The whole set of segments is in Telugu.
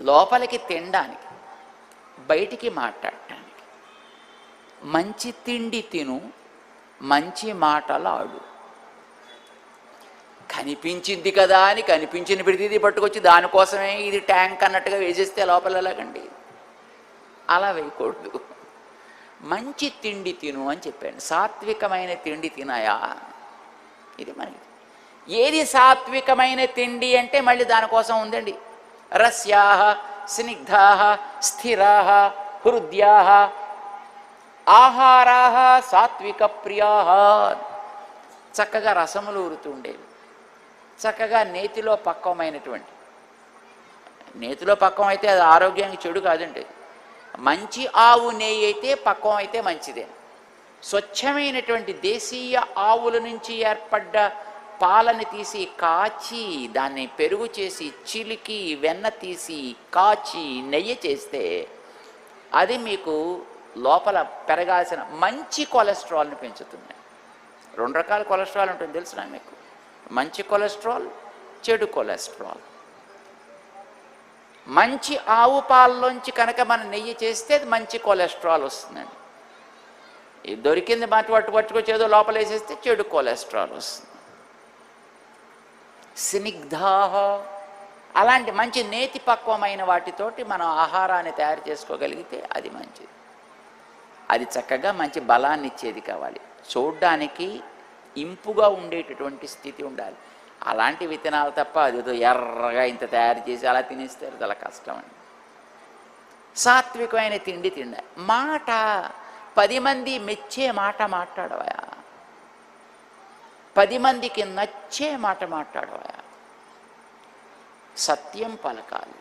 లోపలికి తినడానికి బయటికి మాట్లాడటానికి. మంచి తిండి తిను మంచి మాటలు ఆడు. కనిపించింది కదా అని కనిపించిన ప్రతిదీ పట్టుకొచ్చి దానికోసమే ఇది ట్యాంక్ అన్నట్టుగా వేసేస్తే లోపల ఎలాగండి? అలా వేయకూడదు. మంచి తిండి తిను అని చెప్పాను. సాత్వికమైన తిండి తినాయా? ఇది మనకి. ఏది సాత్వికమైన తిండి అంటే మళ్ళీ దానికోసం ఉందండి. రస్యా స్నిగ్ధా స్థిరా హృద్యా ఆహారా సాత్విక ప్రియా చక్కగా రసములు ఊరుతూ ఉండేవి. చక్కగా నేతిలో పక్వమైనటువంటి. నేతిలో పక్వం అయితే అది ఆరోగ్యానికి చెడు కాదండి. మంచి ఆవు నెయ్యి అయితే పక్వం అయితే మంచిదే. స్వచ్ఛమైనటువంటి దేశీయ ఆవుల నుంచి ఏర్పడ్డ పాలని తీసి కాచి దాన్ని పెరుగు చేసి చిలికి వెన్న తీసి కాచి నెయ్యి చేస్తే అది మీకు లోపల పెరగాల్సిన మంచి కొలెస్ట్రాల్ని పెంచుతుంది. రెండు రకాల కొలెస్ట్రాల్ ఉంటుంది తెలుసునా మీకు? మంచి కొలెస్ట్రాల్ చెడు కొలెస్ట్రాల్. మంచి ఆవు పాలలోంచి కనుక మనం నెయ్యి చేస్తే అది మంచి కొలెస్ట్రాల్ వస్తుందండి. ఇది దొరికింది మాట పట్టు పట్టుకొచ్చి ఏదో లోపల వేసేస్తే చెడు కొలెస్ట్రాల్ వస్తుంది. స్నిగ్ధా అలాంటి మంచి నేతి పక్వమైన వాటితోటి మనం ఆహారాన్ని తయారు చేసుకోగలిగితే అది మంచిది. అది చక్కగా మంచి బలాన్ని ఇచ్చేది కావాలి. చూడ్డానికి ఇంపుగా ఉండేటటువంటి స్థితి ఉండాలి. అలాంటి విత్తనాలు తప్ప అదేదో ఎర్రగా ఇంత తయారు చేసి అలా తినేస్తారు. చాలా కష్టం అండి సాత్వికమైన తిండి తిండి మాట పది మంది మెచ్చే మాట మాట్లాడవా పది మందికి నచ్చే మాట మాట్లాడవా? సత్యం పలకాలి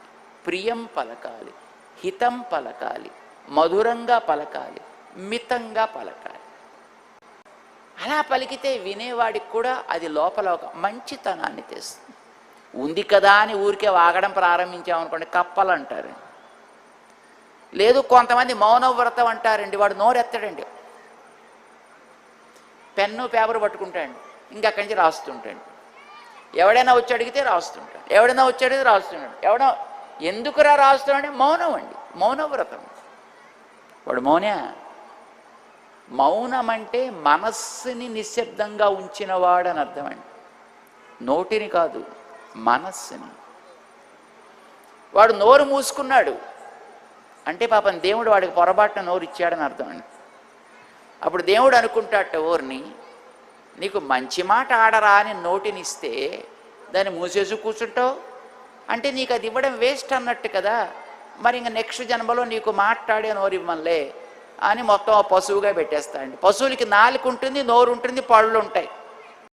ప్రియం పలకాలి హితం పలకాలి మధురంగా పలకాలి మితంగా పలకాలి. అలా పలికితే వినేవాడికి కూడా అది లోపల ఒక మంచితనాన్ని తెస్తుంది. ఉంది కదా అని ఊరికే వాగడం ప్రారంభించామనుకోండి కప్పలు అంటారు. లేదు కొంతమంది మౌనవ్రతం అంటారండి వాడు నోరెత్తడండి. పెన్ను పేపర్ పట్టుకుంటాడు. ఇంకా అక్కడి నుంచి రాస్తుంటాడు. ఎవడైనా వచ్చి అడిగితే రాస్తుంటాడు. ఎవడైనా వచ్చి అడిగితే రాస్తున్నాడు ఎవడో ఎందుకురా రాస్తున్నాడు మౌనం అండి. మౌనవ్రతం. వాడు మౌనే. మౌనం అంటే మనస్సుని నిశ్శబ్దంగా ఉంచినవాడని అర్థం అండి నోటిని కాదు మనస్సుని. వాడు నోరు మూసుకున్నాడు. అంటే పాపం దేవుడు వాడికి పొరపాటున నోరు ఇచ్చాడని అర్థం అండి అప్పుడు దేవుడు అనుకుంటాట ఓర్ని నీకు మంచి మాట ఆడరా అని నోటినిస్తే దాన్ని మూసేసి కూర్చుంటావు? అంటే నీకు అది ఇవ్వడం వేస్ట్ అన్నట్టు కదా. మరి ఇంక నెక్స్ట్ జన్మలో నీకు మాట్లాడే నోరు ఇవ్వమలే అని మొత్తం ఆ పశువుగా పెట్టేస్తాడండి. పశువులకి నాలుగు ఉంటుంది నోరు ఉంటుంది పళ్ళు ఉంటాయి